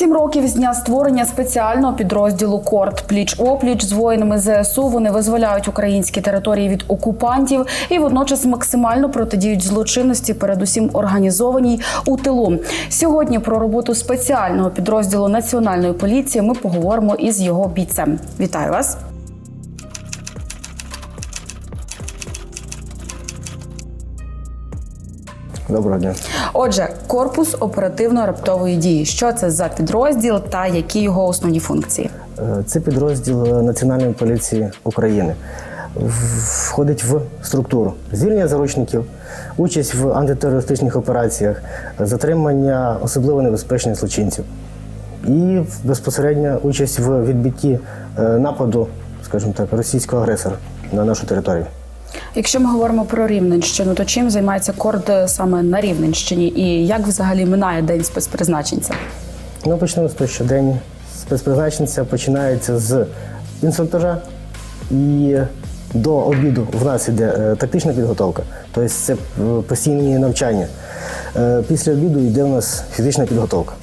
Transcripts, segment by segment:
Сім років з дня створення спеціального підрозділу Корт пліч опліч з воїнами ЗСУ. Вони визволяють українські території від окупантів і водночас максимально протидіють злочинності, передусім організованій у тилу. Сьогодні про роботу спеціального підрозділу національної поліції ми поговоримо із його бійцем. Вітаю вас. Доброго дня. Отже, корпус оперативно-раптової дії. Що це за підрозділ та які його основні функції? Е, Це підрозділ Національної поліції України. Входить в структуру звільнення заручників, участь в антитерористичних операціях, затримання особливо небезпечних злочинців і безпосередня участь в відбитті е, нападу, скажімо так, російського агресора на нашу територію. Якщо ми говоримо про Рівненщину, то чим займається корд саме на Рівненщині і як взагалі минає день спецпризначенця? Ну, почнемо з того, що день спецпризначенця починається з інструктажа і до обіду в нас іде е, тактична підготовка, тобто це е, постійні навчання. Е, Після обіду йде у нас фізична підготовка,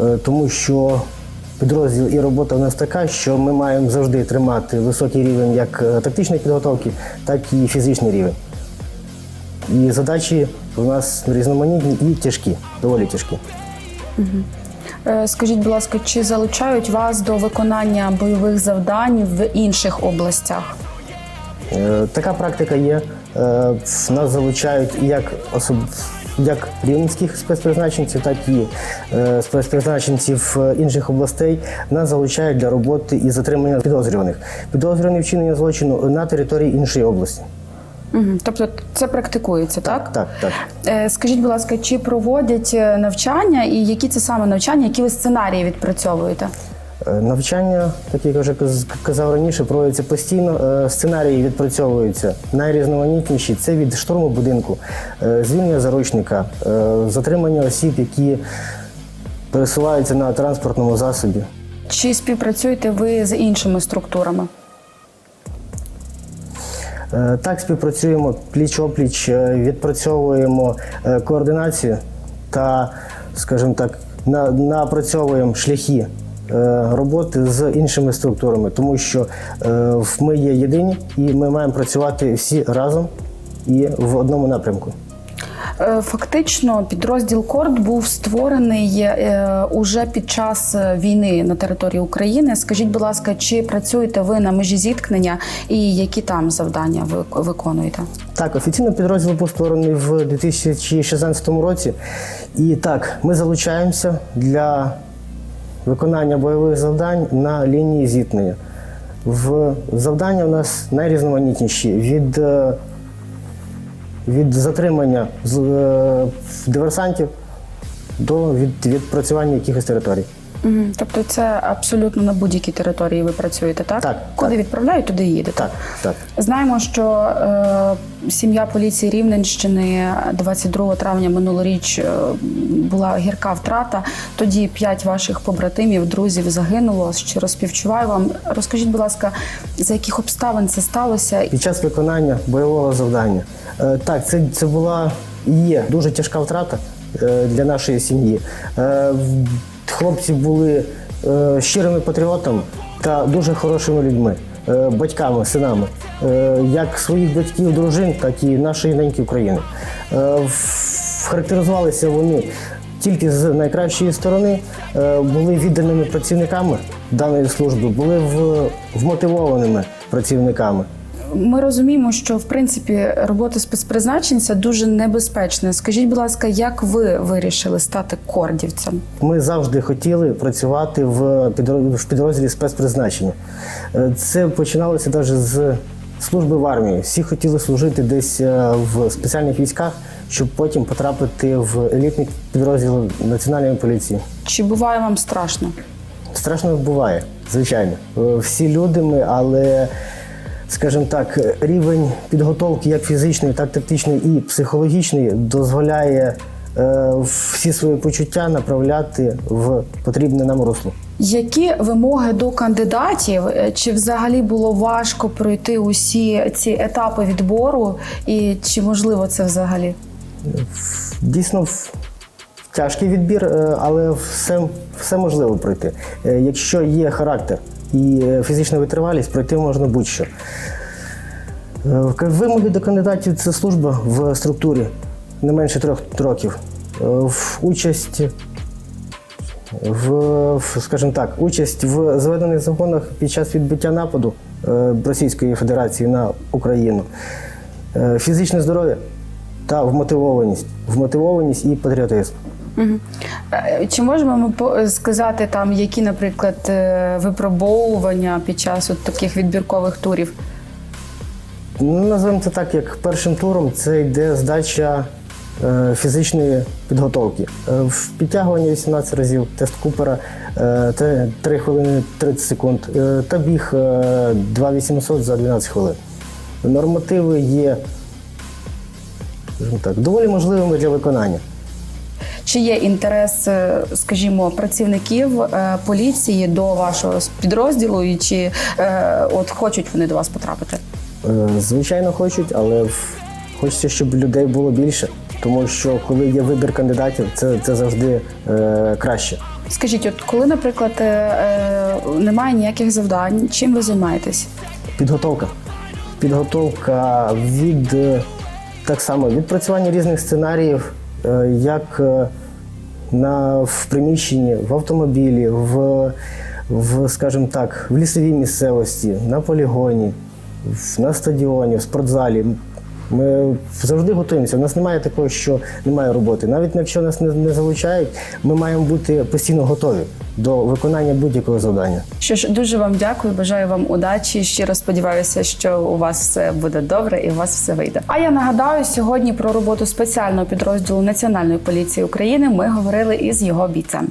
Е, тому що підрозділ і робота в нас така, що ми маємо завжди тримати високий рівень як е, тактичної підготовки, так і фізичний рівень. І задачі у нас різноманітні і тяжкі, доволі тяжкі. Е, Скажіть, будь ласка, чи залучають вас до виконання бойових завдань в інших областях? Е, Така практика є. Нас залучають як особ... як рівненських спецпризначенців, так і е, спецпризначенців е, інших областей. Нас залучають для роботи і затримання підозрюваних. Підозрювані вчинення злочину на території іншої області. Угу. Тобто це практикується, так? Так, так. Е, Скажіть, будь ласка, чи проводять навчання і які це саме навчання, які ви сценарії відпрацьовуєте? Е, Навчання, так як я вже казав раніше, проводяться постійно. Е, Сценарії відпрацьовуються найрізноманітніші. Це від штурму будинку, е, звільнення заручника, затримання осіб, які пересуваються на транспортному засобі. Чи співпрацюєте ви з іншими структурами? Так, співпрацюємо пліч-опліч, відпрацьовуємо координацію та, скажімо так, напрацьовуємо шляхи роботи з іншими структурами, тому що е, в- ми є єдині і ми маємо працювати всі разом і в одному напрямку. Е, Фактично, підрозділ Корд був створений е, уже під час е, війни на території України. Скажіть, будь ласка, чи працюєте ви на межі зіткнення і які там завдання ви виконуєте? Так, офіційно підрозділ був створений в 2016 році. І так, ми залучаємося для виконання бойових завдань на лінії зіткнення. В завдання у нас найрізноманітніші від, е, від затримання е, диверсантів до від, відпрацювання якихось територій. Мгм. Тобто, це абсолютно на будь-якій території ви працюєте, так? Так, Куди так. відправляють, туди їдете. Так, так. Знаємо, що е, сім'я поліції Рівненщини 22 травня минулоріч е, була гірка втрата. Тоді п'ять ваших побратимів, друзів загинуло. Щиро співчуваю вам. Розкажіть, будь ласка, за яких обставин це сталося? Під час виконання бойового завдання. Е, Так, це, це була і є дуже тяжка втрата е, для нашої сім'ї. Е, Хлопці були е, щирими патріотами та дуже хорошими людьми, е, батьками, синами, е, як своїх батьків, дружин, так і нашої неньки України. Характеризувалися вони тільки з найкращої сторони, були відданими працівниками даної служби, були вмотивованими працівниками. Ми розуміємо, що в принципі робота спецпризначенця дуже небезпечна. Скажіть, будь ласка, як ви вирішили стати кордівцем? Ми завжди хотіли працювати в підрозділі спецпризначення. Е, Це починалося навіть з служби в армії. Всі хотіли служити десь е, в спеціальних військах, щоб потім потрапити в елітний підрозділ національної поліції. Чи буває вам страшно? Страшно буває, звичайно. Е, Всі люди ми, але, скажімо так, рівень підготовки як фізичної, так тактичної і психологічної дозволяє е, всі свої почуття направляти в потрібне нам русло. Які вимоги до кандидатів? Е, Чи взагалі було важко пройти усі ці етапи відбору? І чи можливо це взагалі? Дійсно, тяжкий відбір, е, але все, все можливо пройти. Якщо є характер і е, фізична витривалість, пройти можна будь-що. Е, Вимоги до кандидатів це служба в структурі не менше трьох років. Е, В участь в, скажімо так, участь в зведених загонах під час відбиття нападу Російської Федерації на Україну, фізичне здоров'я та вмотивованість, вмотивованість і патріотизм. Е, Чи можемо ми сказати там, які, наприклад, е, випробовування під час от таких відбіркових турів? Ну, Називаємо це так, як першим туром це йде здача е, фізичної підготовки. Е, в підтягуванні 18 разів, тест Купера це 3 хвилини 30 секунд, та біг е, 2800 за 12 хвилин. Нормативи є так, доволі можливими для виконання. Чи є інтерес, е, скажімо, працівників е, поліції до вашого підрозділу, і чи е, от хочуть вони до вас потрапити? Звичайно, хочуть, але хочеться, щоб людей було більше, тому що коли є вибір кандидатів, це, це завжди е, краще. Скажіть, от коли, наприклад, е, немає ніяких завдань, чим ви займаєтесь? Підготовка. Підготовка від так само відпрацювання різних сценаріїв, як на, в приміщенні, в автомобілі, в, в, скажімо так, в лісовій місцевості, на полігоні, в- на стадіоні, в спортзалі. Ми завжди готуємося. У нас немає такого, що немає роботи. Навіть якщо нас не, не залучають, ми маємо бути постійно готові до виконання будь-якого завдання. Що ж, дуже вам дякую, бажаю вам удачі. Щиро сподіваюся, що у вас все буде добре і у вас все вийде. А я нагадаю, сьогодні про роботу спеціального підрозділу Національної поліції України ми говорили із його бійцем.